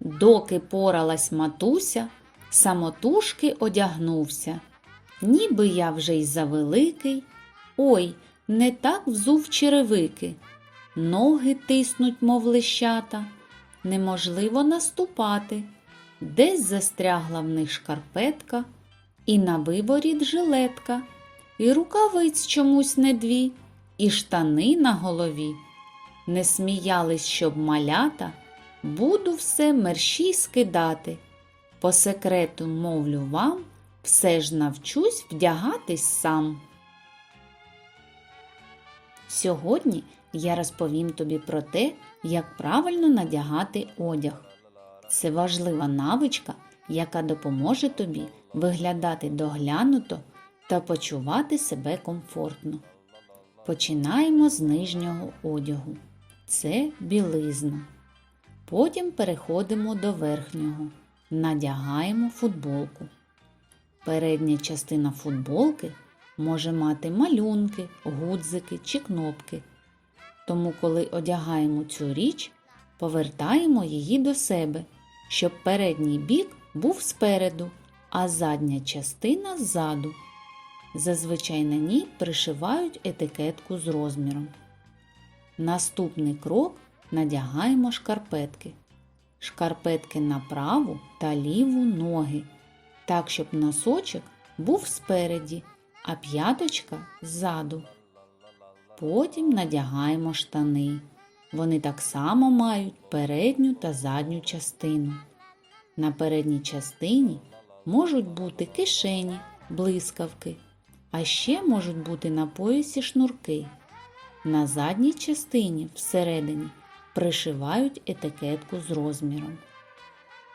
Доки поралась матуся, самотужки одягнувся. Ніби я вже й завеликий, ой, не так взув черевики. Ноги тиснуть, мов лищата, неможливо наступати. Десь застрягла в них шкарпетка, і на виворіт жилетка, і рукавиць чомусь не дві, і штани на голові. Не сміялись, щоб малята, буду все мерщій скидати. По секрету мовлю вам, все ж навчусь вдягатись сам. Сьогодні я розповім тобі про те, як правильно надягати одяг. Це важлива навичка, яка допоможе тобі виглядати доглянуто та почувати себе комфортно. Починаємо з нижнього одягу. Це білизна. Потім переходимо до верхнього. Надягаємо футболку. Передня частина футболки може мати малюнки, гудзики чи кнопки. Тому, коли одягаємо цю річ, повертаємо її до себе, щоб передній бік був спереду, а задня частина ззаду. Зазвичай на ній пришивають етикетку з розміром. Наступний крок надягаємо шкарпетки. Шкарпетки на праву та ліву ноги, так, щоб носочок був спереді, а п'яточка ззаду. Потім надягаємо штани. Вони так само мають передню та задню частину. На передній частині можуть бути кишені, блискавки, а ще можуть бути на поясі шнурки. На задній частині всередині пришивають етикетку з розміром.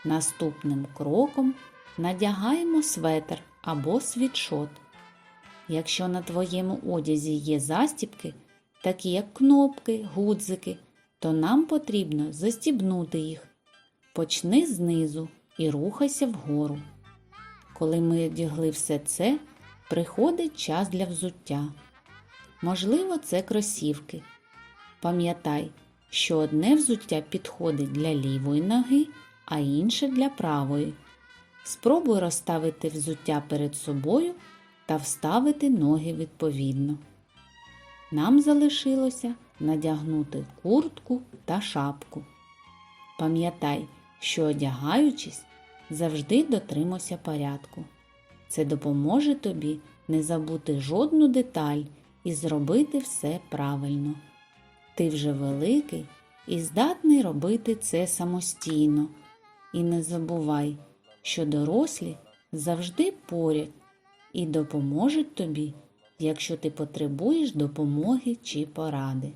Наступним кроком надягаємо светр або світшот. Якщо на твоєму одязі є застібки, такі як кнопки, гудзики, то нам потрібно застібнути їх. Почни знизу і рухайся вгору. Коли ми одягли все це, приходить час для взуття. Можливо, це кросівки. Пам'ятай, що одне взуття підходить для лівої ноги, а інше для правої. Спробуй розставити взуття перед собою та вставити ноги відповідно. Нам залишилося надягнути куртку та шапку. Пам'ятай, що одягаючись, завжди дотримуйся порядку. Це допоможе тобі не забути жодну деталь і зробити все правильно. Ти вже великий і здатний робити це самостійно. І не забувай, що дорослі завжди поряд і допоможуть тобі, якщо ти потребуєш допомоги чи поради.